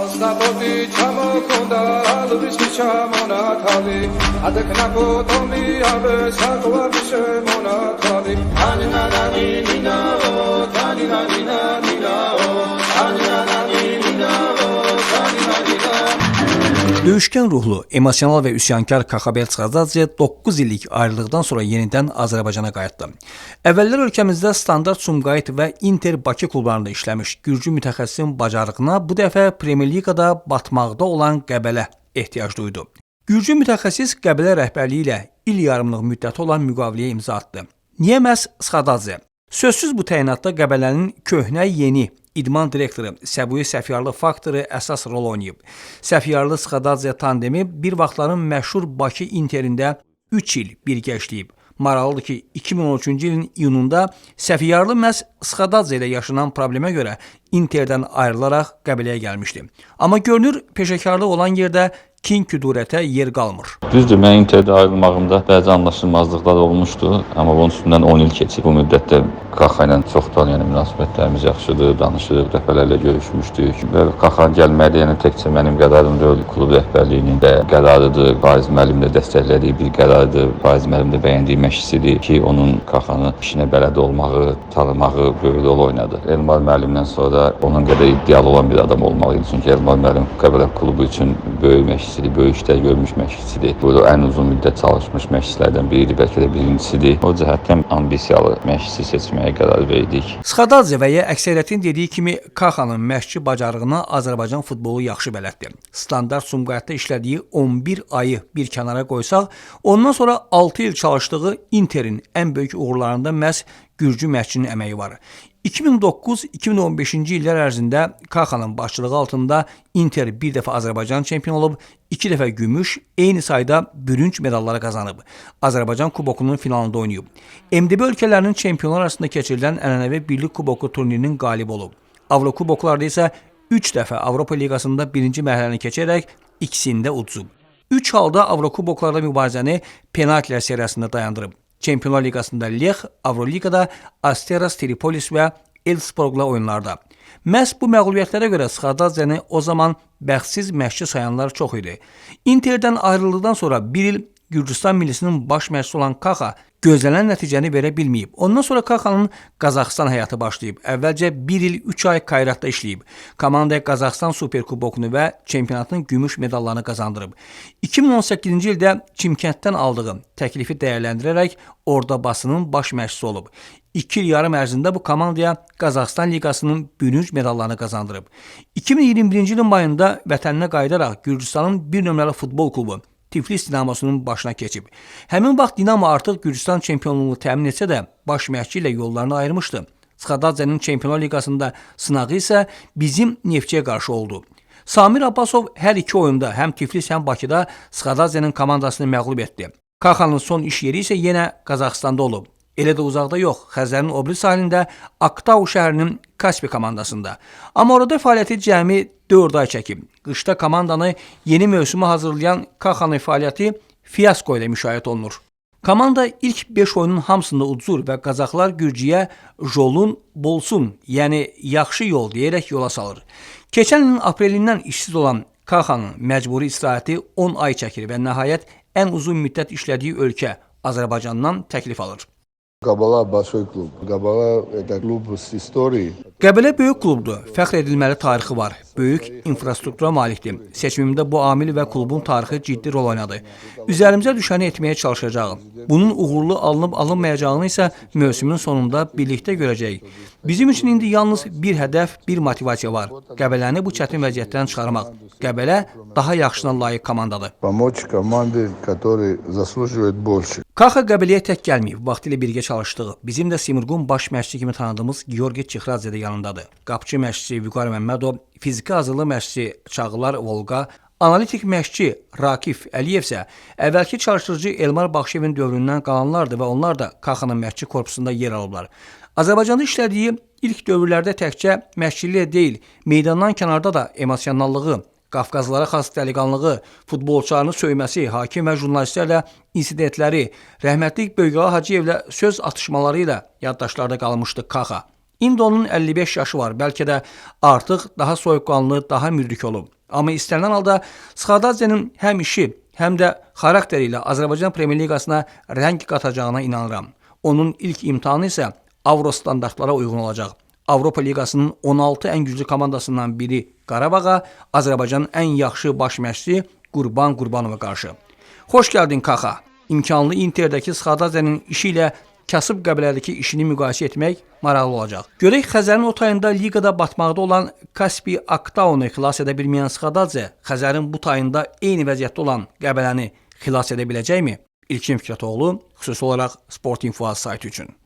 თავს გაბოდი ჩამოქონდა ალვის მიჩა მონათალი ადეკნაბო ტომი აბე საყვარი შემონათალი. ანინანანი ნინაო თანინანინა Döyüşkən ruhlu, emosional və üsyankar Kaxabel Çıxazadze 9 illik ayrılıqdan sonra yenidən Azərbaycana qayıtdı. Əvvəllər ölkəmizdə Standart Sumqayıt və Inter Bakı klublarında işləmiş gürcü mütəxəssisin bacarığına bu dəfə Premyer Liqada batmaqda olan Qəbələ ehtiyac duydu. Gürcü mütəxəssis Qəbələ rəhbərliyi ilə il yarımlıq müddəti olan müqaviləyə imza atdı. Niyə məhz Sxadadze? Sözsüz bu təyinatda Qəbələnin köhnə yeni idman direktoru Səbuyi Səfiyarlı faktoru əsas rol oynayıb. Səfiyarlı Sxadadze tandemi bir vaxtların məşhur Bakı Interində 3 il birgə işləyib. Maraqlıdır ki, 2013-cü ilin iyununda Səfiyarlı məhz Sxadadze ilə yaşanan problemə görə Interdən ayrılaraq Qəbələyə gəlmişdi. Amma görünür, peşəkarlıq olan yerdə kin küdurətə yer qalmır. Düzdür, mən Interdə ayrılmağımda bəzi anlaşılmazlıqlar olmuşdu, amma bunun üstündən 10 il keçib. Bu müddətdə Qaxa ilə çoxdan yəni münasibətlərimiz yaxşıdır, danışırıq, dəfələrlə görüşmüşdük. Və Qaxa gəlməli, yəni təkcə mənim qərarım deyil, klub rəhbərliyinin də qərarıdır. Faiz müəllim də dəstəklədiyi bir qərardır. Faiz müəllim də bəyəndiyi məşqçidir ki, onun Qaxanı işinə bələd olmağı, tanımağı böyük rol oynadı. Elmar müəllimdən sonra onun qədər iddialı olan bir adam olmalı idi. Çünki Elmar müəllim Qəbələ klubu üçün böyük məşqçidir, böyük işlər görmüş məşqçidir. Burada ən uzun müddət çalışmış məşqçilərdən biridir, bəlkə də birincisidir. O cəhətdən ambisiyalı məşqçi seçməyə qərar verdik. Sxadadze və ya əksəriyyətin dediyi kimi Kaxanın məşqçi bacarığına Azərbaycan futbolu yaxşı bələddir. Standart Sumqayıtda işlədiyi 11 ayı bir kənara qoysaq, ondan sonra 6 il çalışdığı Interin ən böyük uğurlarında məhz Gürcü məşqçinin əməyi var. 2009-2015-ci illər ərzində Kaxanın başçılığı altında Inter bir dəfə Azərbaycan çempionu olub, iki dəfə gümüş, eyni sayda bürünc medalları qazanıb. Azərbaycan kubokunun finalında oynayıb. MDB ölkələrinin çempionlar arasında keçirilən ənənəvi Birlik Kuboku turnirinin qalibi olub. Avrokuboklarda isə 3 dəfə Avropa Liqasında birinci mərhələni keçərək ikisində uduzub. 3 halda Avrokuboklarda mübarizəni penaltilər seriyasında dayandırıb. Çempionlar Liqasında Lex, Avroliqada Asteras Tripolis və Elfsborgla oyunlarda. Məhz bu məğlubiyyətlərə görə Sxadadzəni o zaman bəxtsiz məşqçi sayanlar çox idi. Interdən ayrıldıqdan sonra 1 il Gürcüstan millisinin baş məşqçisi olan Kaxa gözlənilən nəticəni verə bilməyib. Ondan sonra Kaxanın Qazaxıstan həyatı başlayıb. Əvvəlcə 1 il 3 ay Kayratda işləyib. Komandaya Qazaxıstan Superkubokunu və çempionatın gümüş medallarını qazandırıb. 2018-ci ildə Çimkentdən aldığı təklifi dəyərləndirərək orada basının baş məşqçisi olub. 2 il yarım ərzində bu komandaya Qazaxıstan liqasının bürünc medallarını qazandırıb. 2021-ci ilin mayında vətəninə qayıdaraq Gürcüstanın 1 nömrəli futbol klubu Tiflis Dinamosunun başına keçib. Həmin vaxt Dinamo artıq Gürcüstan çempionluğunu təmin etsə də, baş məşqçi ilə yollarını ayırmışdı. Sxadadzənin Çempionlar Liqasında sınağı isə bizim Neftçiyə qarşı oldu. Samir Abbasov hər iki oyunda həm Tiflis, həm Bakıda Sxadadzənin komandasını məğlub etdi. Kaxanın son iş yeri isə yenə Qazaxstanda olub. Elə də uzaqda yox, Xəzərin o biri sahilində Aktau şəhərinin Kaspi komandasında. Amma orada fəaliyyəti cəmi 4 ay çəkib. Qışda komandanı yeni mövsümə hazırlayan Kaxanın fəaliyyəti fiasko ilə müşayiət olunur. Komanda ilk 5 oyunun hamısında udzur və Qazaxlar Gürcüyə Jolun bolsun, yəni yaxşı yol deyərək yola salır. Keçən ilin aprelindən işsiz olan Kaxanın məcburi istirahəti 10 ay çəkir və nəhayət ən uzun müddət işlədiyi ölkə Azərbaycandan təklif alır. Qabala большой клуб. Qabala это клуб с историей. Qəbələ böyük klubdur. Fəxr edilməli tarixi var. Böyük infrastruktura malikdir. Seçimimdə bu amil və klubun tarixi ciddi rol oynadı. Üzərimizə düşəni etməyə çalışacağıq. Bunun uğurlu alınıb alınmayacağını isə mövsümün sonunda birlikdə görəcəyik. Bizim üçün indi yalnız bir hədəf, bir motivasiya var. Qəbələni bu çətin vəziyyətdən çıxarmaq. Qəbələ daha yaxşına layiq komandadır. Помочь команде, который заслуживает больше. Kaxa Qəbələyə tək gəlməyib. Vaxtilə birgə çalışdıq. Bizim də Simurqun baş məşqçi kimi tanıdığımız Georgi Çixradze də yanındadır. Qapıçı məşqçi Vüqar Məmmədov, fiziki hazırlıq məşqçi Çağlar Volqa, analitik məşqçi Rakif Əliyev isə əvvəlki çalışdırıcı Elmar Baxşevin dövründən qalanlardır və onlar da Kaxanın məşqçi korpusunda yer alıblar. Azərbaycanda işlədiyi ilk dövrlərdə təkcə məşqçiliyə deyil, meydandan kənarda da emosionallığı, Qafqazlara xas dəliqanlığı, futbolçularını söyməsi, hakim və jurnalistlərlə insidentləri, rəhmətlik Böyüqağa Hacıyevlə söz atışmaları ilə yaddaşlarda qalmışdı Kaxa. İndi onun 55 yaşı var. Bəlkə də artıq daha soyuqqanlı, daha müdrik olub. Amma istənilən halda Skadadzenin həm işi, həm də xarakteri ilə Azərbaycan Premyer Liqasına rəng qatacağına inanıram. Onun ilk imtahanı isə Avro standartlara uyğun olacaq. Avropa Liqasının 16 ən güclü komandasından biri Qarabağa, Azərbaycanın ən yaxşı baş məşqçisi Qurban Qurbanova qarşı. Xoş gəldin Kaxa. İmkanlı Interdəki Skadadzenin işi ilə kasıb qəbilədəki işini müqayisə etmək maraqlı olacaq. Görək Xəzərin o tayında liqada batmaqda olan Kaspi Aktaunu xilas edə bilməyən Skadadze Xəzərin bu tayında eyni vəziyyətdə olan Qəbələni xilas edə biləcəkmi? İlkin Fikrətoğlu xüsusi olaraq Sport Info saytı üçün.